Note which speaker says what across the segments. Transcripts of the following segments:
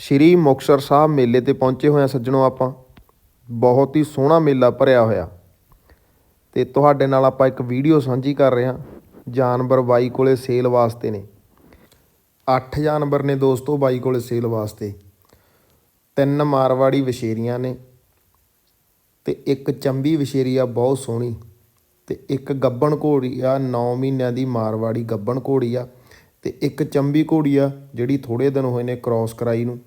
Speaker 1: ਸ਼੍ਰੀ ਮੁਕਤਸਰ ਸਾਹਿਬ ਮੇਲੇ ਤੇ ਪਹੁੰਚੇ ਹੋਏ ਹਾਂ ਸੱਜਣੋ ਆਪਾਂ। ਬਹੁਤ ਹੀ ਸੋਹਣਾ ਮੇਲਾ ਭਰਿਆ ਹੋਇਆ। ਤੇ ਤੁਹਾਡੇ ਨਾਲ ਆਪਾਂ ਇੱਕ ਵੀਡੀਓ ਸਾਂਝੀ ਕਰ ਰਹੇ ਹਾਂ। ਜਾਨਵਰ ਬਾਈ ਕੋਲੇ ਸੇਲ ਵਾਸਤੇ ਨੇ। 8 ਜਾਨਵਰ ਨੇ ਦੋਸਤੋ ਬਾਈ ਕੋਲੇ ਸੇਲ ਵਾਸਤੇ। ਤਿੰਨ ਮਾਰਵਾੜੀ ਵਛੇਰੀਆਂ ਨੇ। ਤੇ ਇੱਕ ਚੰਬੀ ਵਛੇਰੀ ਆ, ਬਹੁਤ ਸੋਹਣੀ। ਤੇ ਇੱਕ ਗੱਬਣ ਘੋੜੀ ਆ 9 ਮਹੀਨਿਆਂ ਦੀ ਮਾਰਵਾੜੀ ਗੱਬਣ ਘੋੜੀ ਆ। ਤੇ ਇੱਕ ਚੰਬੀ ਘੋੜੀ ਆ, ਜਿਹੜੀ ਥੋੜੇ ਦਿਨ ਹੋਏ ਨੇ ਕ੍ਰਾਸ ਕਰਾਈ ਨੂੰ।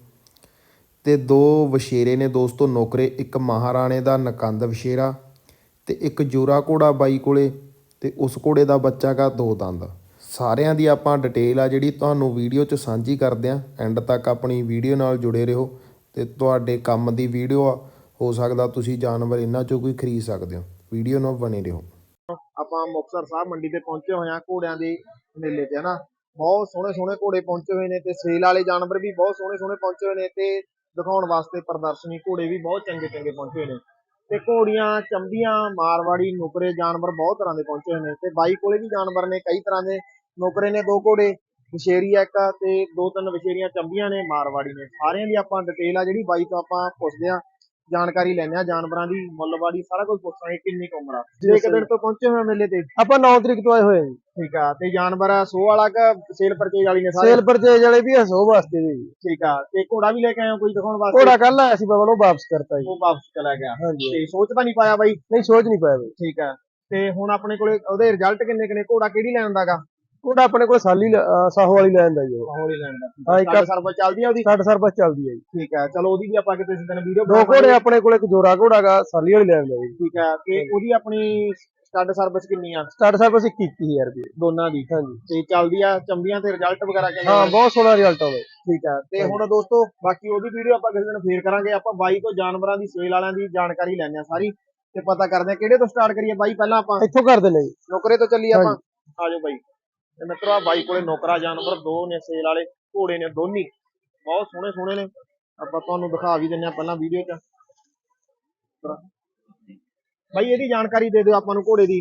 Speaker 1: ਅਤੇ ਦੋ ਵਛੇਰੇ ਨੇ ਦੋਸਤੋ ਨੌਕਰੇ, ਇੱਕ ਮਹਾਰਾਣੇ ਦਾ ਨਕੰਦ ਵਛੇਰਾ ਅਤੇ ਇੱਕ ਜੋਰਾ ਘੋੜਾ ਬਾਈ ਕੋਲੇ ਅਤੇ ਉਸ ਘੋੜੇ ਦਾ ਬੱਚਾ ਗਾ ਦੋ ਦੰਦ। ਸਾਰਿਆਂ ਦੀ ਆਪਾਂ ਡਿਟੇਲ ਆ ਜਿਹੜੀ ਤੁਹਾਨੂੰ ਵੀਡੀਓ 'ਚ ਸਾਂਝੀ ਕਰਦੇ ਹਾਂ ਐਂਡ ਤੱਕ ਆਪਣੀ ਵੀਡੀਓ ਨਾਲ ਜੁੜੇ ਰਹੋ ਅਤੇ ਤੁਹਾਡੇ ਕੰਮ ਦੀ ਵੀਡੀਓ ਆ, ਹੋ ਸਕਦਾ ਤੁਸੀਂ ਜਾਨਵਰ ਇਹਨਾਂ 'ਚੋਂ ਕੋਈ ਖਰੀਦ ਸਕਦੇ ਹੋ। ਵੀਡੀਓ ਨਾਲ ਬਣੇ ਰਹੋ।
Speaker 2: ਆਪਾਂ ਮੁਕਤਸਰ ਸਾਹਿਬ ਮੰਡੀ ਤੇ ਪਹੁੰਚੇ ਹੋਏ ਆ ਘੋੜਿਆਂ ਦੇ ਮੇਲੇ ਤੇ, ਹਨਾ? ਬਹੁਤ ਸੋਹਣੇ ਸੋਹਣੇ ਘੋੜੇ ਪਹੁੰਚੇ ਹੋਏ ਨੇ ਤੇ ਸੇਲ ਵਾਲੇ ਜਾਨਵਰ ਵੀ ਬਹੁਤ ਸੋਹਣੇ ਸੋਹਣੇ ਪਹੁੰਚੇ ਹੋਏ ਨੇ ਤੇ ਦਿਖਾਉਣ ਵਾਸਤੇ ਪ੍ਰਦਰਸ਼ਨੀ ਘੋੜੇ ਵੀ ਬਹੁਤ ਚੰਗੇ ਚੰਗੇ ਪਹੁੰਚੇ ਨੇ। ਤੇ ਘੋੜੀਆਂ, ਚੰਬੀਆਂ, ਮਾਰਵਾੜੀ, ਨੁਕਰੇ, ਜਾਨਵਰ ਬਹੁਤ ਤਰ੍ਹਾਂ ਦੇ ਪਹੁੰਚੇ ਹੋਏ ਨੇ। ਤੇ ਬਾਈ ਕੋਲੇ ਵੀ ਜਾਨਵਰ ਨੇ, ਕਈ ਤਰ੍ਹਾਂ ਦੇ ਨੁਕਰੇ ਨੇ ਦੋ ਘੋੜੇ, ਵਿਸ਼ੇਰੀ ਇੱਕ ਤੇ ਦੋ ਤਿੰਨ ਵਿਸ਼ੇਰੀਆਂ ਚੰਬੀਆਂ ਨੇ, ਮਾਰਵਾੜੀ ਨੇ। ਸਾਰਿਆਂ ਦੀ ਆਪਾਂ ਡਿਟੇਲ ਆ ਜਿਹੜੀ ਬਾਈ ਤੋਂ ਆਪਾਂ ਪੁੱਛਦੇ ਆ। ਜਾਣਕਾਰੀ ਲੈਂਦੇ ਆ ਜਾਨਵਰਾਂ ਦੀ ਮੁੱਲਵਾੜੀ ਸਾਰਾ ਕੁਝ ਪੁੱਛਾਂਗੇ ਕਿੰਨੀ ਕੁ ਉਮਰ ਆ। ਤੇ ਇੱਕ ਦਿਨ ਤੋਂ ਪਹੁੰਚੇ ਹੋਏ ਆ ਮੇਲੇ ਤੇ।
Speaker 3: ਆਪਾਂ 9 ਤਰੀਕ ਤੋਂ ਆਏ ਹੋਏ ਜੀ।
Speaker 2: ਠੀਕ ਆ ਤੇ ਜਾਨਵਰ ਸੋ ਵਾਲਾ ਕ ਸੇਲ ਪਰਚੇਜ ਵਾਲੀ ਨੇ ਸਾਰੇ?
Speaker 3: ਸੇਲ ਪਰਚੇਜ ਵਾਲੇ ਵੀ ਹਸੋ ਵਾਸਤੇ ਵੀ। ਜੀ
Speaker 2: ਠੀਕ ਆ ਤੇ ਘੋੜਾ ਵੀ ਲੈ ਕੇ ਆਏ ਹੋ ਕੋਈ ਦਿਖਾਉਣ ਵਾਸਤੇ?
Speaker 3: ਘੋੜਾ ਕੱਲ ਆਇਆ ਸੀ ਬਾਬਾ ਨੂੰ ਵਾਪਸ ਕਰਤਾ ਜੀ।
Speaker 2: ਉਹ ਵਾਪਸ ਚਲਾ ਗਿਆ।
Speaker 3: ਹਾਂਜੀ।
Speaker 2: ਤੇ ਸੋਚ ਤਾਂ ਨਹੀਂ ਪਾਇਆ ਬਾਈ?
Speaker 3: ਨਹੀਂ ਸੋਚ ਨਹੀਂ ਪਾਇਆ ਬਈ।
Speaker 2: ਠੀਕ ਆ ਤੇ ਹੁਣ ਆਪਣੇ ਕੋਲੇ ਉਹਦੇ ਰਿਜ਼ਲਟ ਕਿੰਨੇ ਕਿੰਨੇ ਘੋੜਾ ਕਿਹੜੀ ਲੈਣ ਦਾਗਾ
Speaker 3: ਘੋੜਾ ਆਪਣੇ ਕੋਲ ਸਾਲੀ ਸਾਹੋ ਵਾਲੀ ਲੈਣ ਦਾ ਜੀ ਉਹ।
Speaker 2: ਹੌਲੀ ਲੈਣ ਦਾ
Speaker 3: ਹਾਂ, ਇੱਕ
Speaker 2: ਸਾਡੇ ਸਰਵਿਸ ਚੱਲਦੀ ਆ ਉਹਦੀ?
Speaker 3: 60 ਸਰ ਬਸ ਚੱਲਦੀ ਹੈ ਜੀ।
Speaker 2: ਠੀਕ ਆ ਚਲੋ ਉਹਦੀ ਵੀ ਆਪਾਂ ਕਿਤੇ ਇਸ ਦਿਨ ਵੀਡੀਓ
Speaker 3: ਦੋ ਘੋੜੇ ਆਪਣੇ ਕੋਲ ਇੱਕ ਜੋਰਾ ਘੋੜਾ ਗਾ ਸਾਲੀ ਵਾਲੀ ਲੈਣ ਦਾ ਜੀ।
Speaker 2: ਠੀਕ ਆ ਤੇ ਉਹਦੀ ਆਪਣੀ ਸਟੱਡ ਸਰਵਿਸ ਕਿੰਨੀ ਆ?
Speaker 3: ਸਟਾਰਟ ਸਰ ਬਸ 21000 ਰੁਪਏ
Speaker 2: ਦੋਨਾਂ ਦੀ।
Speaker 3: ਹਾਂਜੀ।
Speaker 2: ਤੇ ਚੱਲਦੀ ਆ ਚੰਬੀਆਂ ਤੇ ਰਿਜ਼ਲਟ ਵਗੈਰਾ ਕਿਵੇਂ
Speaker 3: ਹਾਂ? ਬਹੁਤ ਸੋਹਣਾ ਰਿਜ਼ਲਟ ਜੀ।
Speaker 2: ਠੀਕ ਆ ਤੇ ਹੁਣ ਦੋਸਤੋ ਬਾਕੀ ਉਹਦੀ ਵੀਡੀਓ ਆਪਾਂ ਕਿਸੇ ਦਿਨ ਫੇਰ ਕਰਾਂਗੇ। ਆਪਾਂ ਬਾਈ ਤੋਂ ਜਾਨਵਰਾਂ ਦੀ ਸੇਲ ਵਾਲਿਆਂ ਦੀ ਜਾਣਕਾਰੀ ਲੈਣੇ ਆ ਸਾਰੀ। ਤੇ ਪਤਾ ਕਰਦੇ ਆ ਕਿਹੜੇ ਤੋਂ ਸਟਾਰਟ ਕਰੀਏ ਬਾਈ ਪਹਿਲਾਂ ਆਪਾਂ
Speaker 3: ਇੱਥੋਂ ਕਰ ਦਿੰਦੇ ਜੀ।
Speaker 2: ਨੌਕਰੇ ਤੋਂ ਚੱਲੀਏ ਆਪਾਂ। ਆਜੋ ਬਾਈ। ਤੇ ਮਿੱਤਰੋ ਆ ਬਾਈ ਕੋਲੇ ਨੌਕਰਾ ਜਾਨਵਰ ਦੋ ਨੇ ਸੇਲ ਵਾਲੇ ਘੋੜੇ ਨੇ ਦੋਨੀ। ਬਹੁਤ ਸੋਹਣੇ ਸੋਹਣੇ ਨੇ। ਆਪਾਂ ਤੁਹਾਨੂੰ ਦਿਖਾ ਵੀ ਦਿੰਨੇ ਆ ਪਹਿਲਾਂ ਵੀਡੀਓ 'ਚ। ਬਾਈ ਇਹਦੀ ਜਾਣਕਾਰੀ ਦੇ ਦਿਓ ਆਪਾਂ ਨੂੰ ਘੋੜੇ ਦੀ।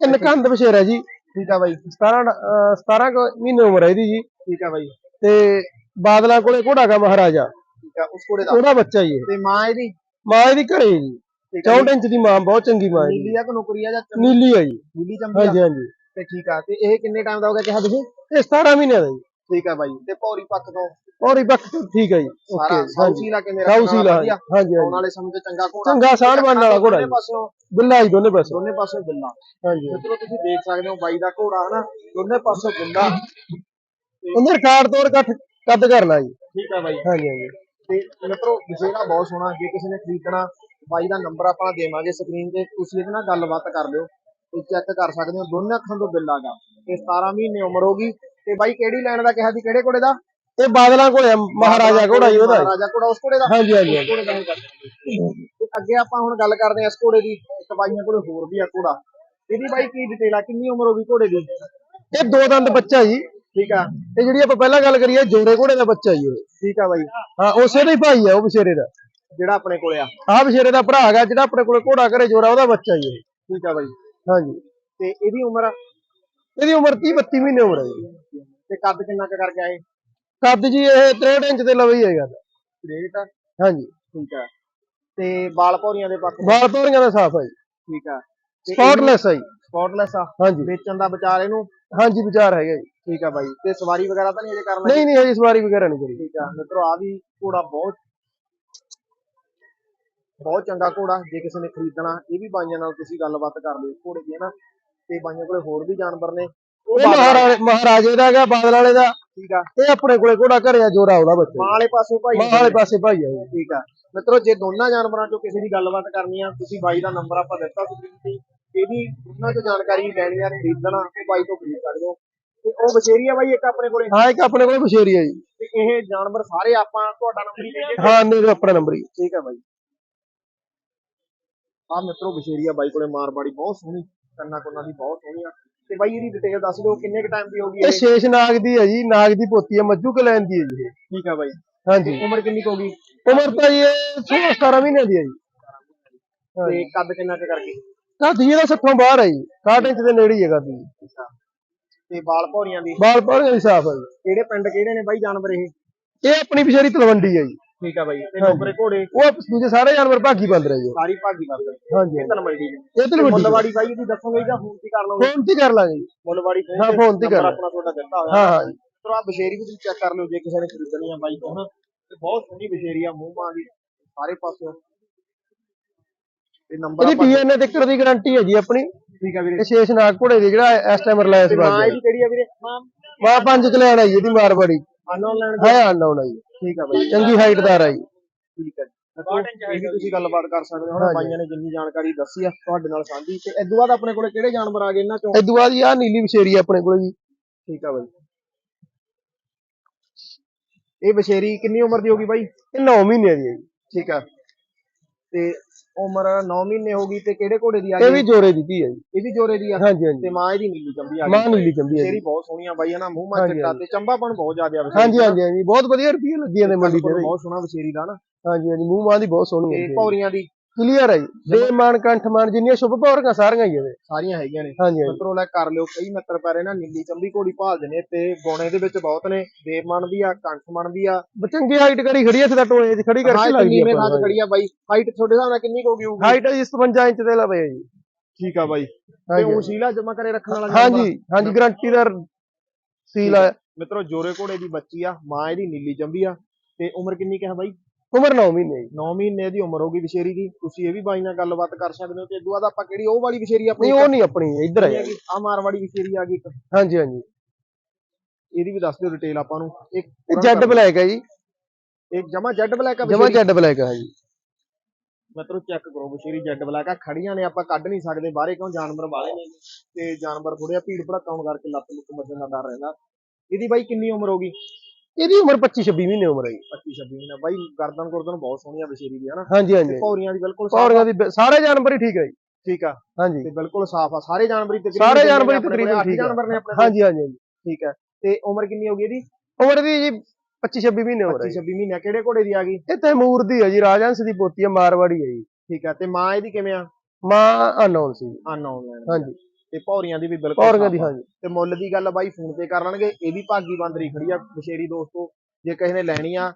Speaker 3: ਇਹ ਨਕੰਦ ਬਸ਼ੇਰਾ ਜੀ।
Speaker 2: ਠੀਕ ਆ ਬਾਈ।
Speaker 3: 17 ਅਹ 17 ਕੁ ਮਹੀਨੇ ਉਮਰ ਹੈ ਇਹਦੀ ਜੀ।
Speaker 2: ਠੀਕ ਆ ਬਾਈ।
Speaker 3: ਤੇ ਬਾਦਲਾਂ ਕੋਲੇ ਘੋੜਾ ਗਾ ਮਹਾਰਾਜਾ
Speaker 2: ਠੀਕ ਆ ਉਸ ਘੋੜੇ ਦਾ।
Speaker 3: ਉਹਦਾ ਬੱਚਾ ਜੀ।
Speaker 2: ਤੇ ਮਾਂ ਇਹਦੀ?
Speaker 3: ਮਾਂ ਇਹਦੀ ਘਰੇ ਜੀ।
Speaker 2: ਠੀਕ ਆ
Speaker 3: 64 ਇੰਚ ਦੀ ਮਾਂ ਬਹੁਤ ਚੰਗੀ ਮਾਂ ਹੈ
Speaker 2: ਨੀਲੀ ਆ ਕਿ ਨੌਕਰੀ ਆ ਜਾਂ
Speaker 3: ਨੀਲੀ ਹੈ ਜੀ।
Speaker 2: ਨੀਲੀ ਚੰਬੀ ਆ।
Speaker 3: ਹਾਂਜੀ ਹਾਂਜੀ।
Speaker 2: ਤੇ ਠੀਕ ਆ ਤੇ ਇਹ ਕਿੰਨੇ ਟਾਈਮ ਦਾ ਹੋ ਗਿਆ ਕਿਹਾ ਤੁਸੀਂ?
Speaker 3: ਇਹ 17 ਮਹੀਨਿਆਂ ਦਾ ਜੀ।
Speaker 2: ਠੀਕ ਆ ਬਾਈ ਤੇ ਪੌਰੀ ਪੱਖ ਤੋਂ?
Speaker 3: ਔਰ ਇਹ ਬੱਕ ਠੀਕ ਹੈ ਜੀ ਓਕੇ
Speaker 2: ਸਾਊਸੀ ਲਾ ਕੇ ਮੇਰਾ
Speaker 3: ਸਾਊਸੀ ਲਾ
Speaker 2: ਵਧੀਆ।
Speaker 3: ਹਾਂਜੀ
Speaker 2: ਆਉਣ
Speaker 3: ਹਾਂਜੀ
Speaker 2: ਵਾਲੇ ਸਮੇਂ ਤੇ ਚੰਗਾ ਘੋੜਾ।
Speaker 3: ਚੰਗਾ ਸਾਣ ਬਣਨ ਵਾਲਾ ਘੋੜਾ
Speaker 2: ਦੋਨੇ ਪਾਸਿਓਂ?
Speaker 3: ਬਿੱਲਾ ਜੀ ਦੋਨੇ ਪਾਸੇ
Speaker 2: ਦੋਨੇ ਪਾਸੇ ਬਿੱਲਾ।
Speaker 3: ਹਾਂਜੀ।
Speaker 2: ਮਿੱਤਰੋ ਤੁਸੀਂ ਦੇਖ ਸਕਦੇ ਹੋ ਬਾਈ ਦਾ ਘੋੜਾ ਹਨਾ? ਦੋਨੇ ਪਾਸੇ ਬਿੱਲਾ।
Speaker 3: ਉਹਨੇ ਰਿਕਾਰਡ ਤੋੜ ਕੱਟ ਕੱਦ ਕਰਨਾ ਜੀ।
Speaker 2: ਠੀਕ ਆ ਬਾਈ।
Speaker 3: ਹਾਂਜੀ ਹਾਂਜੀ।
Speaker 2: ਤੇ ਮਿੱਤਰੋ ਵਿਸ਼ੇਰਾ ਬਹੁਤ ਸੋਹਣਾ ਜੇ ਕਿਸੇ ਨੇ ਖਰੀਦਣਾ ਬਾਈ ਦਾ ਨੰਬਰ ਆਪਾਂ ਦੇਵਾਂਗੇ ਸਕਰੀਨ ਤੇ ਤੁਸੀਂ ਇਹਦੇ ਨਾਲ ਗੱਲਬਾਤ ਕਰ ਲਿਓ। ਤੇ ਚੈੱਕ ਕਰ ਸਕਦੇ ਹੋ ਦੋਨੇ ਅੱਖਾਂ ਤੋਂ ਬਿੱਲਾ ਗਾ ਤੇ 17 ਮਹੀਨੇ ਉਮਰ ਹੋਗੀ ਤੇ ਬਾਈ ਕਿਹੜੀ ਲੈਣ ਦਾ ਕਿਹਾ ਸੀ? ਕਿਹੜੇ ਘੋੜੇ ਦਾ?
Speaker 3: ਇਹ ਬਾਦਲਾਂ ਕੋਲੇ ਆ, ਮਹਾਰਾਜਾ ਘੋੜਾ ਜੀ ਉਹਦਾ।
Speaker 2: ਮਹਾਰਾਜਾ ਘੋੜਾ ਉਸ ਘੋੜੇ ਦਾ?
Speaker 3: ਹਾਂਜੀ ਹਾਂਜੀ।
Speaker 2: ਘੋੜੇ ਦਾ ਹੀ ਕਰਦੇ ਤੇ ਅੱਗੇ ਆਪਾਂ ਹੁਣ ਗੱਲ ਕਰਦੇ ਹਾਂ ਇਸ ਘੋੜੇ ਦੀ ਇੱਕ ਬਾਈਆਂ ਕੋਲੇ ਹੋਰ ਵੀ ਆ ਘੋੜਾ। ਇਹਦੀ ਬਾਈ ਕੀ ਡਿਟੇਲ ਆ? ਕਿੰਨੀ ਉਮਰ ਹੋ ਗਈ ਘੋੜੇ ਦੀ?
Speaker 3: ਇਹ ਦੋ ਦੰਦ ਬੱਚਾ ਜੀ।
Speaker 2: ਠੀਕ ਆ।
Speaker 3: ਇਹ ਜਿਹੜੀ ਆਪਾਂ ਪਹਿਲਾਂ ਗੱਲ ਕਰੀਏ ਜੋੜੇ ਘੋੜੇ ਦਾ ਬੱਚਾ ਜੀ।
Speaker 2: ਠੀਕ ਆ ਬਾਈ।
Speaker 3: ਹਾਂ ਉਸੇ ਦਾ ਹੀ ਭਾਈ ਆ ਉਹ ਵਿਸ਼ੇਰੇ ਦਾ।
Speaker 2: ਜਿਹੜਾ ਆਪਣੇ ਕੋਲੇ ਆ।
Speaker 3: ਆਹ ਵਿਸ਼ੇਰੇ ਦਾ ਭਰਾ ਹੈਗਾ ਜਿਹੜਾ ਆਪਣੇ ਕੋਲੇ ਘੋੜਾ ਘਰੇ ਜੋੜਾ ਉਹਦਾ ਬੱਚਾ ਜੀ।
Speaker 2: ਠੀਕ ਆ ਬਾਈ।
Speaker 3: ਹਾਂਜੀ।
Speaker 2: ਤੇ ਇਹਦੀ ਉਮਰ?
Speaker 3: ਇਹਦੀ ਉਮਰ 30 32 ਮਹੀਨੇ ਉਮਰ ਹੈ ਜੀ।
Speaker 2: ਤੇ ਕੱਦ ਕਿੰਨਾ ਕੁ ਕਰਕੇ ਆਏ?
Speaker 3: ਕੱਦ ਜੀ ਇਹ 63 ਇੰਚ ਦੇ ਲਵੇ ਹੀ ਹੈਗਾ।
Speaker 2: ਰੇਟ
Speaker 3: ਹਾਂਜੀ।
Speaker 2: ਠੀਕ ਆ ਤੇ ਬਾਲ ਭੌਰੀਆਂ ਦੇ ਪੱਖ
Speaker 3: ਬਾਲ ਤੋਰੀਆਂ ਦਾ ਸਾਫ਼ ਹੈ ਜੀ।
Speaker 2: ਠੀਕ ਆ
Speaker 3: ਸਪੌਟਲੈਸ ਹੈ ਜੀ।
Speaker 2: ਸਪੌਟਲੈਸ ਆ।
Speaker 3: ਹਾਂਜੀ।
Speaker 2: ਵੇਚਣ ਦਾ ਵਿਚਾਰ ਇਹਨੂੰ?
Speaker 3: ਹਾਂਜੀ ਵਿਚਾਰ ਹੈਗਾ ਜੀ।
Speaker 2: ਠੀਕ ਆ ਬਾਈ। ਤੇ ਸਵਾਰੀ ਵਗੈਰਾ ਤਾਂ ਨਹੀਂ ਅਜੇ ਕਰਨਾ
Speaker 3: ਨਹੀਂ ਨਹੀਂ ਹਜੇ ਸਵਾਰੀ ਵਗੈਰਾ ਨਹੀਂ ਕਰੀ।
Speaker 2: ਠੀਕ ਆ ਮਿੱਤਰੋ ਆ ਵੀ ਘੋੜਾ ਬਹੁਤ ਬਹੁਤ ਚੰਗਾ ਘੋੜਾ ਜੇ ਕਿਸੇ ਨੇ ਖਰੀਦਣਾ ਇਹ ਵੀ ਬਾਈਆਂ ਨਾਲ ਤੁਸੀਂ ਗੱਲਬਾਤ ਕਰ ਲਿਓ ਘੋੜੇ ਦੀ ਨਾ ਤੇ ਬਾਈਆਂ ਕੋਲੇ ਹੋਰ ਵੀ ਜਾਨਵਰ ਨੇ। ਉਹ
Speaker 3: ਮਹਾਰਾਜੇ ਮਹਾਰਾਜੇ ਦਾ ਹੈਗਾ ਬਾਦਲ ਵਾਲੇ ਦਾ।
Speaker 2: ਠੀਕ ਆ।
Speaker 3: ਇਹ ਆਪਣੇ ਕੋਲੇ ਘੋੜਾ ਘਰੇ ਆ ਜੋੜਾ ਉਹਦਾ ਬੱਚਾ।
Speaker 2: ਮਾਂ ਵਾਲੇ ਪਾਸੇ ਭਾਈ
Speaker 3: ਮਾਂ ਵਾਲੇ ਪਾਸੇ ਭਾਈ ਆ
Speaker 2: ਠੀਕ ਆ। ਮਿੱਤਰੋ ਜੇ ਦੋਨਾਂ ਜਾਨਵਰਾਂ ਚੋਂ ਕਿਸੇ ਦੀ ਗੱਲਬਾਤ ਕਰਨੀ ਆ ਤੁਸੀਂ ਬਾਈ ਦਾ ਨੰਬਰ ਆਪਾਂ ਦਿੱਤਾ ਸਕਰੀਨ ਤੇ ਇਹਦੀ ਉਹਨਾਂ ਤੋਂ ਜਾਣਕਾਰੀ ਲੈਣੀ ਆ ਖਰੀਦਣਾ ਉਹ ਬਾਈ ਤੋਂ ਖਰੀਦ ਸਕਦੇ ਹੋ। ਤੇ ਉਹ ਬਚੇਰੀ ਆ ਬਾਈ ਇੱਕ ਆਪਣੇ ਕੋਲੇ?
Speaker 3: ਹਾਂ ਇੱਕ ਆਪਣੇ ਕੋਲੇ ਬਸ਼ੇਰੀ ਹੈ ਜੀ।
Speaker 2: ਤੇ ਇਹ ਜਾਨਵਰ ਸਾਰੇ ਆਪਾਂ ਤੁਹਾਡਾ ਨੰਬਰ ਹੀ
Speaker 3: ਹਾਂ ਮੇਰੇ ਆਪਣਾ ਨੰਬਰ ਹੀ।
Speaker 2: ਠੀਕ ਹੈ ਬਾਈ। ਆ ਮਿੱਤਰੋ ਬਸ਼ੇਰੀਆ ਬਾਈ ਕੋਲੇ ਮਾਰਵਾੜੀ ਬਹੁਤ ਸੋਹਣੀ ਕੰਨਾ ਕੁੰਨਾ ਦੀ ਬਹੁਤ ਸੋਹਣੀ ਆ। ਤੇ ਬਾਈ ਇਹਦੀ ਡਿਟੇਲ ਦੱਸ ਦਿਓ ਕਿੰਨੇ ਕ ਟਾਈਮ ਦੀ ਹੋਗੀ
Speaker 3: ਇਹ?
Speaker 2: ਇਹ
Speaker 3: ਸ਼ੇਸ਼ ਨਾਗ ਦੀ ਹੈ ਜੀ ਨਾਗ ਦੀ ਪੋਤੀ ਹੈ ਮੱਜੂ ਕੇ ਲੈਣ ਦੀ ਹੈ ਜੀ ਇਹ।
Speaker 2: ਠੀਕ ਆ ਬਾਈ।
Speaker 3: ਹਾਂਜੀ।
Speaker 2: ਉਮਰ ਕਿੰਨੀ ਕੁ ਹੋਗੀ
Speaker 3: ਉਮਰ ਤਾਂ ਜੀ ਇਹ 16 17 ਮਹੀਨਿਆਂ ਦੀ ਹੈ ਜੀ।
Speaker 2: ਤੇ ਕੱਦ ਕਿੰਨਾ ਕੁ ਕਰਕੇ?
Speaker 3: ਕੱਦ ਜੀ ਇਹਦਾ ਸੱਤੋਂ ਬਾਹਰ ਹੈ ਜੀ 60 ਇੰਚ ਦੇ ਨੇੜੇ ਹੀ ਹੈ ਕੱਦ ਜੀ।
Speaker 2: ਤੇ ਬਾਲ ਭੌਰੀਆਂ ਦੀ?
Speaker 3: ਬਾਲ ਦੀ ਸਾਫ਼ ਹੈ ਜੀ।
Speaker 2: ਕਿਹੜੇ ਪਿੰਡ ਕਿਹੜੇ ਨੇ ਬਾਈ ਜਾਨਵਰ ਇਹ?
Speaker 3: ਇਹ ਆਪਣੀ ਵਿਸ਼ੇਰੀ ਤਲਵੰਡੀ ਹੈ ਜੀ।
Speaker 2: ਠੀਕ ਆ ਬਾਈ। ਤੇ। ਨੌਕਰੇ ਘੋੜੇ?
Speaker 3: ਉਹ ਦੂਜੇ ਸਾਰੇ ਜਾਨਵਰ ਭਾਗੀ ਬੰਦ ਰਹੇ ਜੀ।
Speaker 2: ਸਾਰੀ ਭਾਗੀ ਕਰਦੇ
Speaker 3: ਹਾਂਜੀ।
Speaker 2: ਇਹ ਤਲਵੰਡੀ ਦੀ
Speaker 3: ਇਹ ਤਲਵੰਡੀ
Speaker 2: ਮੁੱਲਵਾੜੀ ਬਾਈ ਦੀ ਦੱਸੋਗੇ ਜਾਂ ਫੋਨ ਤੇ ਕਰ ਲਓਗੇ?
Speaker 3: ਫੋਨ ਤੇ ਕਰ ਲਾਂਗੇ
Speaker 2: ਮੁੱਲਵਾੜੀ
Speaker 3: ਹਾਂ, phone ਤੇ ਕਰ।
Speaker 2: ਆਪਣਾ ਤੁਹਾਡਾ ਦਿੱਤਾ ਹੋਇਆ।
Speaker 3: ਹਾਂ ਹਾਂ ਜੀ।
Speaker 2: ਤਰ੍ਹਾਂ ਬਸ਼ੇਰੀ ਵੀ ਤੁਸੀਂ ਚੈੱਕ ਕਰ ਲਿਓ ਜੇ ਕਿਸੇ ਨੇ ਖਰੀਦਣੀ ਆ ਬਾਈ ਤੋਂ ਤੇ ਬਹੁਤ ਸੋਹਣੀ ਬਸ਼ੇਰੀ ਆ ਮੂੰਹ ਮਾਂ ਦੀ ਸਾਰੇ ਪਾਸਿਓਂ ਤੇ ਨੰਬਰ
Speaker 3: ਇਹਦੀ ਡੀਐਨਏ ਟਿਕਟ ਦੀ ਗਾਰੰਟੀ ਹੈ ਜੀ ਆਪਣੀ।
Speaker 2: ਠੀਕ ਆ ਵੀਰੇ।
Speaker 3: ਇਹ ਸ਼ੇਸ਼ ਨਾਗ ਘੋੜੇ ਦੀ ਜਿਹੜਾ ਇਸ ਟਾਈਮ ਰਿਲਾਇੰਸ
Speaker 2: ਤੇ ਮਾਂ ਇਹਦੀ ਕਿਹੜੀ ਆ ਵੀਰੇ? ਮਾਂ
Speaker 3: ਪੰਜ ਕਲਿਆਣ ਜੀ ਇਹਦੀ ਮਾਰਵਾੜੀ। ਹੈ ਆਨਲਾਈਨ ਹੈ ਜੀ
Speaker 2: ਠੀਕ ਆ ਬਾਈ।
Speaker 3: ਚੰਗੀ ਹਾਈਟ ਦਾ ਹੈ ਜੀ
Speaker 2: ਠੀਕ ਹੈ ਜੀ। ਇਹ ਵੀ ਤੁਸੀਂ ਗੱਲਬਾਤ ਕਰ ਸਕਦੇ ਹੋ। ਬਾਈਆਂ ਨੇ ਜਿੰਨੀ ਜਾਣਕਾਰੀ ਦੱਸੀ ਆ ਤੁਹਾਡੇ ਨਾਲ ਸਾਂਝੀ। ਤੇ ਇਦੋਂ ਬਾਅਦ ਆਪਣੇ ਕੋਲੇ ਕਿਹੜੇ ਜਾਨਵਰ ਆ ਗਏ? ਇਹਨਾਂ ਚੋਂ
Speaker 3: ਇਦੋਂ ਬਾਅਦ ਜੀ ਆਹ ਨੀਲੀ ਵਿਸ਼ੇਰੀ ਆਪਣੇ ਕੋਲ ਜੀ।
Speaker 2: ਠੀਕ ਆ ਬਾਈ। ਇਹ ਬਸ਼ੇਰੀ ਕਿੰਨੀ ਉਮਰ ਦੀ ਹੋਗੀ ਬਾਈ?
Speaker 3: ਇਹ 9 ਮਹੀਨੇ ਦੀ ਹੈ ਜੀ।
Speaker 2: ਠੀਕ ਆ। ਤੇ ਉਮਰ 9 ਮਹੀਨੇ ਹੋ ਗਈ ਤੇ ਕਿਹੜੇ ਘੋੜੇ ਦੀ ਆ
Speaker 3: ਇਹ
Speaker 2: ਗਈ?
Speaker 3: ਵੀ ਜੋਰੇ ਦੀ ਧੀ ਹੈ ਜੀ।
Speaker 2: ਇਹ ਵੀ ਜੋਰੇ ਦੀ ਆ?
Speaker 3: ਹਾਂਜੀ ਹਾਂਜੀ।
Speaker 2: ਤੇ ਮਾਂ ਇਹਦੀ ਨੀਲੀ ਚੰਬੀ ਆ
Speaker 3: ਮਾਂ
Speaker 2: ਗਈ
Speaker 3: ਨੀਲੀ ਚੰਬੀ ਹੈ ਜੀ।
Speaker 2: ਬਹੁਤ ਸੋਹਣੀਆਂ ਬਾਈ ਹਨਾ? ਮੂੰਹ ਮਾ
Speaker 3: ਹਾਂਜੀ,
Speaker 2: ਚਿੱਟਾ ਤੇ ਚੰਬਾਪਣ ਬਹੁਤ ਜ਼ਿਆਦਾ ਆ
Speaker 3: ਹਾਂਜੀ। ਹਾਂਜੀ ਹਾਂਜੀ। ਬਹੁਤ ਵਧੀਆ ਰੁਪਏ ਲੱਗੀ ਜਾਂਦੇ ਮੰਡੀ ਤੇ।
Speaker 2: ਬਹੁਤ ਸੋਹਣਾ ਬਸ਼ੇਰੀ ਦਾ ਨਾ
Speaker 3: ਹਾਂਜੀ ਹਾਂਜੀ। ਮੂੰਹ ਮਾਂ ਦੀ ਬਹੁਤ ਸੋਹਣੀ
Speaker 2: ਤੇ
Speaker 3: ਹੈ
Speaker 2: ਪੌਰੀਆਂ ਦੀ
Speaker 3: ਕਲੀਅਰ ਹੈ ਜੀ। ਬੇਮਾਨ ਕੰਠਮਾਨ ਜਿੰਨੀਆਂ ਸ਼ੁਭ ਪੌਰਕਾਂ ਸਾਰੀਆਂ ਹੀ ਇਹਦੇ।
Speaker 2: ਸਾਰੀਆਂ ਹੈਗੀਆਂ ਨੇ।
Speaker 3: ਹਾਂਜੀ ਹਾਂਜੀ।
Speaker 2: ਮਿੱਤਰੋ ਲੈ ਕਰ ਲਿਓ। ਕਈ ਮਿੱਤਰ ਪੈਰੇ ਨਾ ਨੀਲੀ ਚੰਬੀ ਘੋੜੀ ਭਾਲਦੇ ਨੇ ਤੇ ਗੋਣੇ ਦੇ ਵਿੱਚ ਬਹੁਤ ਨੇ। ਦੇਵਮਨ ਵੀ ਆ ਕੰਠਮਨ ਵੀ ਆ।
Speaker 3: ਚੰਗੀ ਹਾਈਟ ਕਰੀ ਖੜੀ ਹੈ ਸਿੱਧਾ ਟੋਏ 'ਚ ਖੜੀ ਕਰਕੇ ਲੱਗਦੀ
Speaker 2: ਥਾਂ 'ਚ ਖੜੀ ਆ ਬਾਈ। ਹਾਈਟ ਤੁਹਾਡੇ ਹਿਸਾਬ ਨਾਲ ਕਿੰਨੀ ਕੁ ਹੋ ਗਈ ਹੋਊਗੀ
Speaker 3: ਹਾਈਟ ਜੀ 57 ਇੰਚ ਦੇ ਲਵੇ ਜੀ।
Speaker 2: ਠੀਕ ਆ ਬਾਈ। ਤੇ ਉਹ ਸ਼ੀਲਾ ਜਮਾ ਕਰੇ ਰੱਖਣ ਵਾਲਾ ਆ।
Speaker 3: ਹਾਂਜੀ ਹਾਂਜੀ ਗਰੰਟੀਦਾਰ ਸੀਲ ਹੈ
Speaker 2: ਮਿੱਤਰੋ ਜੋਰੇ ਘੋੜੇ ਦੀ ਬੱਚੀ ਆ ਮਾਂ ਇਹਦੀ ਨੀਲੀ ਚੰਬੀ ਆ। ਤੇ ਉਮਰ ਕਿੰਨੀ ਕੁ ਹੈ ਬਾਈ?
Speaker 3: ਉਮਰ 9 ਮਹੀਨੇ ਜੀ।
Speaker 2: 9 ਮਹੀਨੇ ਦੀ ਉਮਰ ਹੋਗੀ ਵਿਸ਼ੇਰੀ ਦੀ। ਤੁਸੀਂ ਇਹ ਵੀ ਬਾਈ ਨਾਲ ਗੱਲਬਾਤ ਕਰ ਸਕਦੇ ਹੋ ਤੇ ਇਦੋਂ ਬਾਅਦ ਆਪਾਂ ਕਿਹੜੀ ਉਹ ਵਾਲੀ ਵਿਸ਼ੇਰੀ ਆਪਣੀ
Speaker 3: ਨਹੀਂ ਉਹ ਨਹੀਂ ਆਪਣੀ ਇੱਧਰ ਹੈ
Speaker 2: ਆ ਮਾਰਵਾੜੀ ਵਿਸ਼ੇਰੀ ਆ ਗਈ ਇੱਕ।
Speaker 3: ਹਾਂਜੀ ਹਾਂਜੀ।
Speaker 2: ਇਹਦੀ ਵੀ ਦੱਸ ਦਿਓ ਡਿਟੇਲ ਆਪਾਂ ਨੂੰ। ਇੱਕ
Speaker 3: ਜੈਡ ਬਲੈਕ ਹੈ ਜੀ।
Speaker 2: ਇੱਕ ਜਮਾ ਜੈਡ ਬਲੈਕ ਆ
Speaker 3: ਜਮਾ ਜੈਡ ਬਲੈਕ ਹੈ ਜੀ।
Speaker 2: ਮਿੱਤਰੋ ਚੈੱਕ ਕਰੋ ਬਸ਼ੀਰੀ ਜੈਡ ਬਲੈਕ ਆ। ਖੜੀਆਂ ਨੇ ਆਪਾਂ ਕੱਢ ਨਹੀਂ ਸਕਦੇ ਬਾਹਰੇ ਕਿਉਂ? ਜਾਨਵਰ ਵਾਲੇ ਨੇ। ਤੇ ਜਾਨਵਰ ਥੋੜ੍ਹਾ ਭੀੜ ਭੜਕਾਉਣ ਕਰਕੇ ਲੱਤ ਲੁੱਟ ਵੱਜਣ ਦਾ ਡਰ ਰਹਿੰਦਾ। ਇਹਦੀ ਬਾਈ ਕਿੰਨੀ ਉਮਰ ਹੋਗੀ
Speaker 3: ਇਹਦੀ ਉਮਰ 25 26 ਮਹੀਨੇ ਉਮਰ ਹੈ ਜੀ।
Speaker 2: 25 26 ਮਹੀਨਾ। ਬਾਈ ਗਰਦਨ ਗੁਰਦਨ ਬਹੁਤ ਸੋਹਣੀ ਆ ਬਸ਼ੀਰੀ ਦੀ ਹਨਾ?
Speaker 3: ਹਾਂਜੀ ਹਾਂਜੀ।
Speaker 2: ਪੌਰੀਆਂ ਦੀ ਬਿਲਕੁਲ
Speaker 3: ਪੌੜੀਆਂ ਦੀ ਸਾਰੇ ਜਾਨਵਰ ਹੀ ਠੀਕ ਹੈ ਜੀ।
Speaker 2: ਠੀਕ ਆ।
Speaker 3: ਹਾਂਜੀ।
Speaker 2: ਤੇ ਬਿਲਕੁਲ ਸਾਫ਼ ਆ। ਸਾਰੇ ਜਾਨਵਰ ਹੀ ਤਕਰੀਬਨ
Speaker 3: ਸਾਰੇ
Speaker 2: ਜਿੰਨੇ
Speaker 3: ਜਾਨਵਰ ਹੀ ਤਕਰੀਬਨ ਠੀਕ ਆ।
Speaker 2: ਜਾਨਵਰ ਨੇ ਆਪਣੇ
Speaker 3: ਹਾਂਜੀ ਹਾਂਜੀ ਹਾਂਜੀ।
Speaker 2: ਠੀਕ ਆ। ਤੇ ਉਮਰ ਕਿੰਨੀ ਹੋਗੀ ਇਹਦੀ?
Speaker 3: ਉਮਰ ਦੀ ਜੀ 25 26 ਮਹੀਨੇ
Speaker 2: 25
Speaker 3: ਹੈ ਜੀ।
Speaker 2: 26 ਮਹੀਨੇ। ਕਿਹੜੇ ਘੋੜੇ ਦੀ ਆ ਗਈ?
Speaker 3: ਇਹ ਤੈਮੂਰ ਦੀ ਹੈ ਜੀ। ਰਾਜਹੰਸ ਦੀ ਪੋਤੀ ਹੈ ਮਾਰਵਾੜੀ ਹੈ ਜੀ।
Speaker 2: ਠੀਕ ਆ। ਤੇ ਮਾਂ ਇਹਦੀ ਕਿਵੇਂ ਆ?
Speaker 3: ਮਾਂ ਅਨਨੋਨ ਸੀ।
Speaker 2: ਅਨਨੋਨ
Speaker 3: ਹਾਂਜੀ।
Speaker 2: ਤੇ ਪੌਰੀਆਂ ਦੀ ਵੀ ਬਿਲਕੁਲ
Speaker 3: ਪੌੜੀਆਂ ਦੀ
Speaker 2: ਆ।
Speaker 3: ਹਾਂਜੀ।
Speaker 2: ਤੇ ਮੁੱਲ ਦੀ ਗੱਲ ਬਾਈ ਫੋਨ ਤੇ ਕਰ ਲੈਣਗੇ। ਇਹ ਵੀ ਭਾਗੀ ਬੰਦਰੀ ਖੜੀ ਆ ਬਸ਼ੇਰੀ ਦੋਸਤੋ। ਜੇ ਕਿਸੇ ਨੇ ਲੈਣੀ ਆ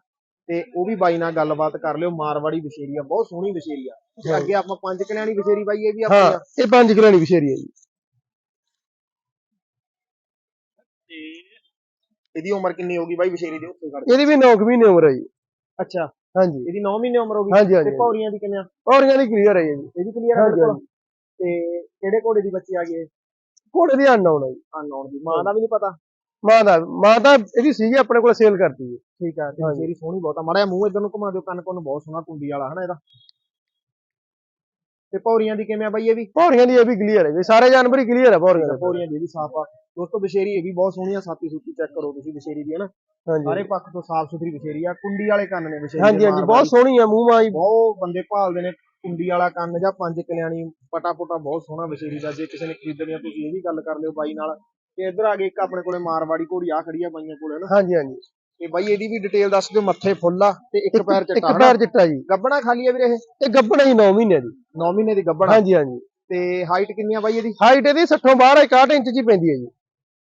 Speaker 2: ਤੇ ਉਹ ਵੀ ਬਾਈ ਨਾਲ ਗੱਲਬਾਤ ਕਰ ਲਿਓ। ਮਾਰਵਾੜੀ ਬਸ਼ੇਰੀ ਆ ਬਹੁਤ ਸੋਹਣੀ ਬਸ਼ੇਰੀ ਆ।
Speaker 3: ਹਾਂ।
Speaker 2: ਅੱਗੇ ਆਪਾਂ ਪੰਜ ਕਲਿਆਣੀ ਬਸ਼ੇਰੀ ਬਾਈ ਇਹ ਵੀ
Speaker 3: ਹਾਂ
Speaker 2: ਆਪਣੀ ਆ।
Speaker 3: ਇਹ ਪੰਜ ਕਿਲਾਣੀ ਵਿਸ਼ੇਰੀ ਹੈ ਜੀ।
Speaker 2: ਇਹਦੀ ਉਮਰ ਕਿੰਨੀ ਹੋਗੀ ਬਾਈ ਬਸ਼ੇਰੀ ਦੀ? ਉੱਥੇ ਖੜ
Speaker 3: ਇਹਦੀ ਵੀ 9 ਮਹੀਨੇ ਉਮਰ ਹੈ ਜੀ।
Speaker 2: ਅੱਛਾ।
Speaker 3: ਹਾਂਜੀ।
Speaker 2: ਇਹਦੀ 9 ਮਹੀਨੇ ਉਮਰ ਹੋਗੀ ਤੇ ਪੌਰੀਆਂ ਦੀ ਕਿੰਨੇ ਆ
Speaker 3: ਪੌੜੀਆਂ ਦੀ ਕਲੀਅਰ ਹੈ ਜੀ।
Speaker 2: ਇਹਦੀ ਕਲੀਅਰ ਆ ਬਿਲਕੁਲ। ਤੇ ਕਿਹੜੇ ਘੋੜੇ ਦੀ ਬੱਚੀ ਆ ਗਈ
Speaker 3: ਘੋੜੇ ਦੀ ਅਨਨੋਨ ਹੈ ਜੀ।
Speaker 2: ਅਨਨੋਨ ਦੀ ਮਾਂ ਦਾ ਵੀ ਨਹੀਂ ਪਤਾ?
Speaker 3: ਮਾਂ ਦਾ ਮਾਂ ਤਾਂ ਇਹਦੀ ਸੀਗੀ ਆਪਣੇ ਕੋਲ ਸੇਲ ਕਰਤੀ ਹੈ
Speaker 2: ਠੀਕ ਆ ਤੇ। ਬਸ਼ੇਰੀ ਸੋਹਣੀ ਬਹੁਤ ਆ। ਮਾੜਾ ਜਿਹਾ ਮੂੰਹ ਇਧਰ ਨੂੰ ਘੁਮਾ ਦਿਓ ਕੰਨ ਕੋਨ ਬਹੁਤ ਸੋਹਣਾ ਕੁੰਡੀ ਵਾਲਾ ਹਨਾ ਇਹਦਾ। ਤੇ ਪੌਰੀਆਂ ਦੀ ਕਿਵੇਂ ਆ ਬਾਈ ਇਹ ਵੀ?
Speaker 3: ਪੌੜੀਆਂ ਦੀ ਇਹ ਵੀ ਕਲੀਅਰ ਹੈ ਜੀ। ਸਾਰੇ ਜਾਨਵਰ ਹੀ ਕਲੀਅਰ ਹੈ ਪੌੜੀਆਂ ਦੇ।
Speaker 2: ਪੌੜੀਆਂ ਦੀ ਵੀ ਸਾਫ਼ ਆ। ਦੋਸਤੋ ਬਸ਼ੇਰੀ ਇਹ ਵੀ ਬਹੁਤ ਸੋਹਣੀ ਆ ਸਾਤੀ ਸੂਤੀ ਚੈੱਕ ਕਰੋ ਤੁਸੀਂ ਬਸ਼ੇਰੀ ਦੀ ਹਨਾ।
Speaker 3: ਹਾਂਜੀ।
Speaker 2: ਸਾਰੇ ਪੱਖ ਤੋਂ ਸਾਫ਼ ਸੁਥਰੀ ਬਸ਼ੇਰੀ ਆ। ਕੁੰਡੀ ਵਾਲੇ ਕੰਨ ਨੇ ਬਸ਼ੇਰੀ
Speaker 3: ਹਾਂਜੀ
Speaker 2: ਦੇ
Speaker 3: ਹਾਂਜੀ ਬਹੁਤ ਸੋਹਣੀ ਹੈ ਮੂੰਹ ਮਾਂ ਜੀ।
Speaker 2: ਬਹੁਤ ਬੰਦੇ ਭਾਲਦੇ ਨੇ ਕੁੰਡੀ ਵਾਲਾ ਕੰਨ ਜਾਂ ਪੰਜ ਕਲਿਆਣੀ ਪਟਾ ਪੁਟਾ ਬਹੁਤ ਸੋਹਣਾ ਬਸ਼ੇਰੀ ਦਾ ਜੇ ਕਿਸੇ ਨੇ ਖਰੀਦਣੀ ਆ ਤੁਸੀਂ ਇਹ ਵੀ ਗੱਲ ਕਰ ਲਿਓ ਬਾਈ ਨਾਲ। ਤੇ ਇੱਧਰ ਆ ਗਏ ਇੱਕ ਆਪਣੇ ਕੋਲੇ ਮਾਰਵਾੜੀ ਘੋੜੀ ਆ ਖੜੀ ਆ ਬਾਈਆਂ ਕੋਲੇ ਨਾ।
Speaker 3: ਹਾਂਜੀ ਹਾਂਜੀ।
Speaker 2: ਤੇ ਬਾਈ ਇਹਦੀ ਵੀ ਡਿਟੇਲ ਦੱਸ ਦਿਓ ਮੱਥੇ ਫੁੱਲ ਆ ਤੇ ਇੱਕ ਪੈਰ
Speaker 3: ਇੱਕ
Speaker 2: ਚਿੱਟਾ ਹਨਾ?
Speaker 3: ਪੈਰ ਚਿੱਟਾ ਜੀ।
Speaker 2: ਗੱਬਣਾ ਖਾਲੀ ਆ ਵੀਰੇ ਇਹ?
Speaker 3: ਇਹ ਗੱਬਣ ਜੀ 9 ਮਹੀਨੇ ਦੀ।
Speaker 2: 9 ਮਹੀਨੇ ਦੀ ਗੱਬਣਾ।
Speaker 3: ਹਾਂਜੀ ਹਾਂਜੀ।
Speaker 2: ਤੇ ਹਾਈਟ ਕਿੰਨੀ ਆ ਬਾਈ ਇਹਦੀ?
Speaker 3: ਹਾਈਟ ਇਹਦੀ 60 ਬਾਹਰ 61 ਇੰਚ ਦੀ ਪੈਂਦੀ ਹੈ ਜੀ।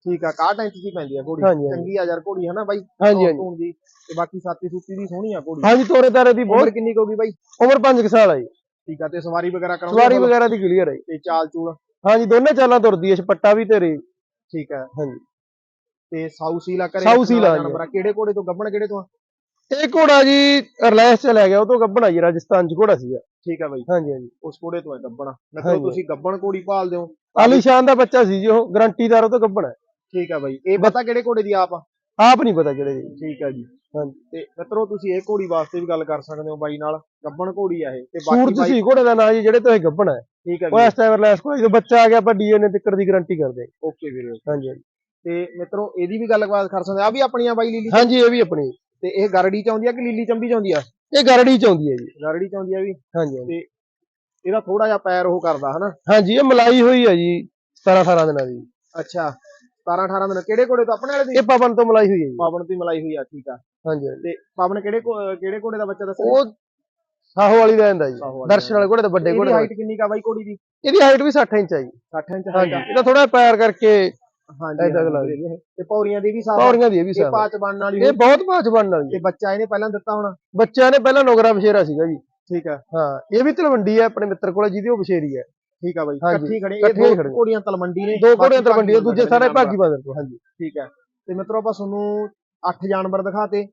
Speaker 2: ਠੀਕ ਆ 61 ਇੰਚ ਦੀ ਪੈਂਦੀ ਆ ਘੋੜੀ। ਚੰਗੀ ਆ ਯਾਰ ਘੋੜੀ ਹਨਾ ਬਾਈ?
Speaker 3: ਹਾਂਜੀ ਹਾਂਜੀ।
Speaker 2: ਤੇ ਬਾਕੀ ਸਾਤੀ ਸੂਤੀ ਦੀ ਸੋਹਣੀ ਆ ਘੋੜੀ।
Speaker 3: ਹਾਂਜੀ ਤੋਰੇ ਤਾਰੇ ਦੀ ਬਹੁਤ।
Speaker 2: ਕਿੰਨੀ ਹੋਗੀ ਬਾਈ?
Speaker 3: ਉਮਰ 5 ਸਾਲ ਹੈ ਜੀ।
Speaker 2: ਠੀਕ ਆ ਤੇ ਸਵਾਰੀ ਵਗੈਰਾ ਕਰਾਉਂਦੇ
Speaker 3: ਸਵਾਰੀ
Speaker 2: ਹੋ?
Speaker 3: ਵਗੈਰਾ ਦੀ ਕਲੀਅਰ ਹੈ ਜੀ।
Speaker 2: ਤੇ ਚਾਲ ਚੂਲ
Speaker 3: ਹਾਂਜੀ ਦੋਨੇ ਚਾਲਾਂ ਤੁਰਦੀ ਹੈ ਛਪੱਟਾ ਵੀ ਤੇ ਰੇ
Speaker 2: ਠੀਕ ਆ
Speaker 3: ਹਾਂਜੀ
Speaker 2: ਤੇ ਸਾਊ ਸੀਲਾ ਕਰੇ
Speaker 3: ਸਾਊ ਸੀਲ ਆ ਜੀ।
Speaker 2: ਆ। ਕਿਹੜੇ ਘੋੜੇ ਤੋਂ ਗੱਬਣ ਕਿਹੜੇ ਤੋਂ ਆ?
Speaker 3: ਇਹ ਘੋੜਾ ਜੀ ਰਿਲਾਇੰਸ ਚ ਲੈ ਗਿਆ ਉਹ ਤੋਂ ਗੱਬਣਾ ਜੀ ਰਾਜਸਥਾਨ ਚ ਘੋੜਾ ਸੀਗਾ
Speaker 2: ਠੀਕ ਆ ਬਾਈ
Speaker 3: ਹਾਂਜੀ ਹਾਂਜੀ
Speaker 2: ਉਸ ਘੋੜੇ ਤੋਂ ਆ ਗੱਬਣ ਮਤਲਬ
Speaker 3: ਹਾਂਜੀ।
Speaker 2: ਤੁਸੀਂ ਗੱਬਣ ਘੋੜੀ ਪਾਲਦੇ ਹੋ
Speaker 3: ਆਲੀਸ਼ਾਨ ਦਾ ਬੱਚਾ ਸੀ ਜੀ ਉਹ ਗਰੰਟੀਦਾਰ ਉਹ ਤੋਂ ਗੱਬਣਾ ਹੈ।
Speaker 2: ਠੀਕ ਆ ਬਾਈ ਇਹ ਪਤਾ ਕਿਹੜੇ ਘੋੜੇ ਦੀ ਆਪ ਆ
Speaker 3: ਆਪ ਨਹੀਂ ਪਤਾ ਕਿਹੜੇ ਦੀ
Speaker 2: ਠੀਕ ਆ ਜੀ।
Speaker 3: ਹਾਂਜੀ।
Speaker 2: ਤੇ ਮਿੱਤਰੋ ਤੁਸੀਂ ਇਹ ਘੋੜੀ ਵਾਸਤੇ ਵੀ ਗੱਲ ਕਰ ਸਕਦੇ ਹੋ ਬਾਈ ਨਾਲ। ਗੱਬਣ ਘੋੜੀ ਆ ਇਹ। ਤੇ ਬਾਕੀ
Speaker 3: ਸੂਰਜ ਸੀ ਘੋੜੇ ਦਾ ਨਾਂ ਜੀ ਜਿਹੜੇ ਤੋਂ ਇਹ ਗੱਬਣਾ ਹੈ।
Speaker 2: ਠੀਕ ਆ
Speaker 3: ਉਹ ਇਸ ਟਾਈਮ ਰਿਲਾਇੰਸ ਕੋਲ ਜਦੋਂ ਬੱਚਾ ਆ ਗਿਆ ਆਪਾਂ ਡੀਐਨਏ ਤਿੱਕਰ ਦੀ ਗਾਰੰਟੀ ਕਰਦੇ ਹਾਂ।
Speaker 2: ਓਕੇ ਵੀਰੇ।
Speaker 3: ਹਾਂਜੀ
Speaker 2: ਤੇ ਮਿੱਤਰੋ ਇਹਦੀ ਵੀ ਗੱਲਬਾਤ ਕਰ ਸਕਦੇ ਆ। ਵੀ ਆਪਣੀਆਂ ਬਾਈ ਲੀਲੀ
Speaker 3: ਹਾਂਜੀ ਇਹ ਵੀ ਆਪਣੀ।
Speaker 2: ਤੇ ਇਹ ਗਰੜੀ ਚ ਆਉਂਦੀ ਆ ਕਿ ਲੀਲੀ ਚੰਬੀ ਚ ਆਉਂਦੀ ਆ?
Speaker 3: ਇਹ ਗਰੜੀ ਚ ਆਉਂਦੀ ਹੈ ਜੀ।
Speaker 2: ਗਰੜੀ ਚ ਆਉਂਦੀ ਆ ਵੀ?
Speaker 3: ਹਾਂਜੀ ਹਾਂਜੀ।
Speaker 2: ਇਹਦਾ ਥੋੜਾ ਜਿਹਾ ਪੈਰ ਉਹ ਕਰਦਾ ਹਨਾ?
Speaker 3: ਹਾਂਜੀ ਇਹ ਮਲਾਈ ਹੋਈ ਹੈ ਜੀ 17 18 ਦਿਨਾਂ ਦੀ।
Speaker 2: ਅੱਛਾ। 17 18 ਦਿਨ ਕਿਹੜੇ ਘੋੜੇ ਤੋਂ? ਆਪਣੇ ਵਾਲੇ ਦੀ?
Speaker 3: ਇਹ ਪਵਨ ਤੋਂ ਮਲਾਈ ਹੋਈ ਹੈ ਜੀ।
Speaker 2: ਪਾਵਨ ਦੀ ਮਲਾਈ ਹੋਈ ਆ ਠੀਕ ਆ।
Speaker 3: ਹਾਂਜੀ ਹਾਂਜੀ।
Speaker 2: ਤੇ ਪਾਵਨ ਕਿਹੜੇ ਘੋ- ਕਿਹੜੇ ਘੋੜੇ ਦਾ ਬੱਚਾ ਦੱਸਿਆ?
Speaker 3: ਉਹ ਸਾਹੋ ਵਾਲੀ ਦਾ ਹੁੰਦਾ ਜੀ।
Speaker 2: ਸਾਹੋ ਵਾਲੀ
Speaker 3: ਦਰਸ਼ਨ ਵਾਲੇ ਘੋੜੇ ਦਾ ਵੱਡੇ
Speaker 2: ਇਹਦੀ
Speaker 3: ਘੋੜੇ ਦਾ
Speaker 2: ਹਾਈਟ ਕਿੰਨੀ ਕਾ ਬਾਈ ਘੋੜੀ ਦੀ?
Speaker 3: ਇਹਦੀ ਹਾਈਟ ਵੀ 60 ਇੰਚ ਹੈ ਜੀ।
Speaker 2: 60 ਇੰਚ
Speaker 3: ਹਾਂਜੀ।
Speaker 2: ਆ।
Speaker 3: ਇਹਦਾ ਥੋੜਾ ਪੈਰ ਕਰਕੇ
Speaker 2: ਹਾਂਜੀ
Speaker 3: ਐਦਾਂ
Speaker 2: ਹਾਂਜੀ
Speaker 3: ਲੱਗਦੀ।
Speaker 2: ਵੀਰੇ।
Speaker 3: ਹੈ
Speaker 2: ਤੇ ਪੌੜੀਆਂ ਦੀ ਵੀ ਸਾਫ਼
Speaker 3: ਪੌੜੀਆਂ ਦੀ ਇਹ ਵੀ
Speaker 2: ਇਹ ਪਾਚ ਬਣਨ ਵਾਲੀ
Speaker 3: ਇਹ
Speaker 2: ਹੋਈ।
Speaker 3: ਬਹੁਤ ਭਾਜ ਬਣਨ ਵਾਲੀ
Speaker 2: ਤੇ ਬੱਚਾ ਇਹਨੇ ਪਹਿਲਾਂ ਦਿੱਤਾ ਹੋਣਾ?
Speaker 3: ਬੱਚਿਆਂ ਨੇ ਪਹਿਲਾਂ ਨੋਗਰਾ ਬਸ਼ੇਰਾ ਸੀਗਾ ਜੀ।
Speaker 2: ਠੀਕ ਹੈ
Speaker 3: ਹਾਂ ਇਹ ਵੀ ਤਲਵੰਡੀ ਹੈ ਆਪਣੇ ਮਿੱਤਰ ਕੋਲ ਜਿਹਦੀ ਉਹ ਬਸ਼ੇਰੀ ਹੈ
Speaker 2: ਠੀਕ ਹੈ ਬਾਈ ਇਕੱਠੀ ਖੜੇ ਇਹ ਦੋ। ਘੋੜੀਆਂ ਤਲਵੰਡੀ ਨੇ
Speaker 3: ਦੋ ਘੋੜਿਆਂ ਤਲਵੰਡੀ ਦੂਜੇ ਸਾਰੇ ਭਾਗੀ ਬਾਦਰ ਤੋਂ ਹਾਂਜੀ।
Speaker 2: ਠੀਕ ਹੈ ਤੇ ਮਿੱਤਰੋ ਆਪਾਂ ਤੁਹਾਨੂੰ ਅੱਠ ਜਾਨਵਰ ਦਿਖਾਤੇ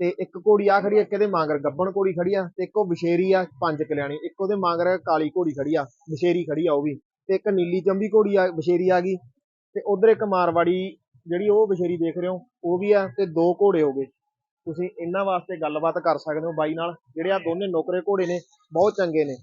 Speaker 2: ਤੇ ਇੱਕ ਘੋੜੀ ਆ ਖੜੀ ਆ ਇੱਕ ਇਹਦੇ ਮਾਂਗਰ ਗੱਬਣ ਘੋੜੀ ਖੜੀ ਆ ਤੇ ਇੱਕ ਉਹ ਬਸ਼ੇਰੀ ਆ ਪੰਜ ਕਲਿਆਣੀ ਇੱਕ ਉਹਦੇ ਮਾਂਗਰ ਕਾਲੀ ਘੋੜੀ ਖੜੀ ਆ ਬਸ਼ੇਰੀ ਖੜੀ ਆ ਉਹ ਵੀ ਤੇ ਇੱਕ ਨੀਲੀ ਚੰਬੀ ਘੋੜੀ ਆ ਬਸ਼ੇਰੀ ਆ ਗਈ ਤੇ ਉਧਰ ਇੱਕ ਮਾਰਵਾੜੀ ਜਿਹੜੀ ਉਹ ਬਸ਼ੇਰੀ ਦੇਖ ਰਹੇ ਹੋ ਉਹ ਵੀ ਆ ਤੇ ਦੋ ਘੋੜੇ ਹੋ ਗਏ। ਤੁਸੀਂ ਇਹਨਾਂ ਵਾਸਤੇ ਗੱਲਬਾਤ ਕਰ ਸਕਦੇ ਹੋ ਬਾਈ ਨਾਲ ਜਿਹੜੇ ਆ ਦੋਨੇ ਨੌਕਰੇ ਘੋੜੇ ਨੇ ਬਹੁਤ ਚੰਗੇ ਨੇ।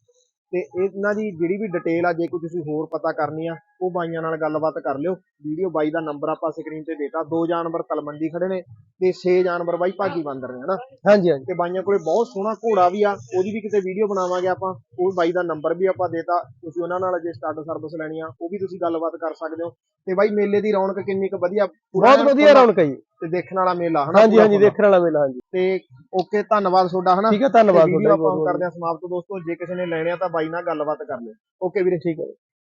Speaker 2: ਤੇ ਇਹਨਾਂ ਦੀ ਜਿਹੜੀ ਵੀ ਡਿਟੇਲ ਆ ਜੇ ਕੋਈ ਤੁਸੀਂ ਹੋਰ ਪਤਾ ਕਰਨੀ ਆ ਉਹ ਬਾਈਆਂ ਨਾਲ ਗੱਲਬਾਤ ਕਰ ਲਿਓ। ਵੀਡੀਓ ਬਾਈ ਦਾ ਨੰਬਰ ਆਪਾਂ ਸਕਰੀਨ ਤੇ ਦੇਤਾ। ਦੋ ਜਾਨਵਰ ਤਲਮੰਡੀ ਖੜੇ ਨੇ ਤੇ 6 ਜਾਨਵਰ ਬਾਈ ਭਾਗੀ ਬੰਦਰ ਨੇ ਹਨਾ?
Speaker 3: ਹਾਂਜੀ ਹਾਂਜੀ।
Speaker 2: ਤੇ ਬਾਈਆਂ ਕੋਲੇ ਬਹੁਤ ਸੋਹਣਾ ਘੋੜਾ ਵੀ ਆ ਉਹਦੀ ਵੀ ਕਿਤੇ ਵੀਡੀਓ ਬਣਾਵਾਂਗੇ ਆਪਾਂ। ਉਹ ਬਾਈ ਦਾ ਨੰਬਰ ਵੀ ਆਪਾਂ ਦੇਤਾ। ਤੁਸੀਂ ਉਹਨਾਂ ਨਾਲ ਜੇ ਸਟਾਰਟ ਸਰਵਿਸ ਲੈਣੀ ਆ ਉਹ ਵੀ ਤੁਸੀਂ ਗੱਲਬਾਤ ਕਰ ਸਕਦੇ ਹੋ। ਤੇ ਬਾਈ ਮੇਲੇ ਦੀ ਰੌਣਕ ਕਿੰਨੀ ਕੁ ਵਧੀਆ
Speaker 3: ਬਹੁਤ ਵਧੀਆ ਰੌਣਕ ਹੈ ਜੀ।
Speaker 2: ਤੇ ਦੇਖਣ ਵਾਲਾ ਮੇਲਾ ਹਨਾ?
Speaker 3: ਹਾਂਜੀ ਹਾਂਜੀ। ਦੇਖਣ ਵਾਲਾ ਮੇਲਾ ਹਾਂਜੀ।
Speaker 2: ਤੇ ਓਕੇ ਧੰਨਵਾਦ ਤੁਹਾਡਾ ਹਨਾ?
Speaker 3: ਠੀਕ ਹੈ ਧੰਨਵਾਦ
Speaker 2: ਵੀਡੀਓ
Speaker 3: ਤੁਹਾਡਾ
Speaker 2: ਆਪਾਂ ਕਰਦੇ ਹਾਂ ਸਮਾਪਤ। ਦੋਸਤੋ ਜੇ ਕਿਸੇ ਨੇ ਲੈਣੇ ਆ ਤਾਂ ਬਾਈ ਨਾਲ ਗੱਲਬਾਤ ਕਰ ਲਿਓ। ਓਕੇ ਵੀਰੇ
Speaker 3: ਠੀਕ ਹੈ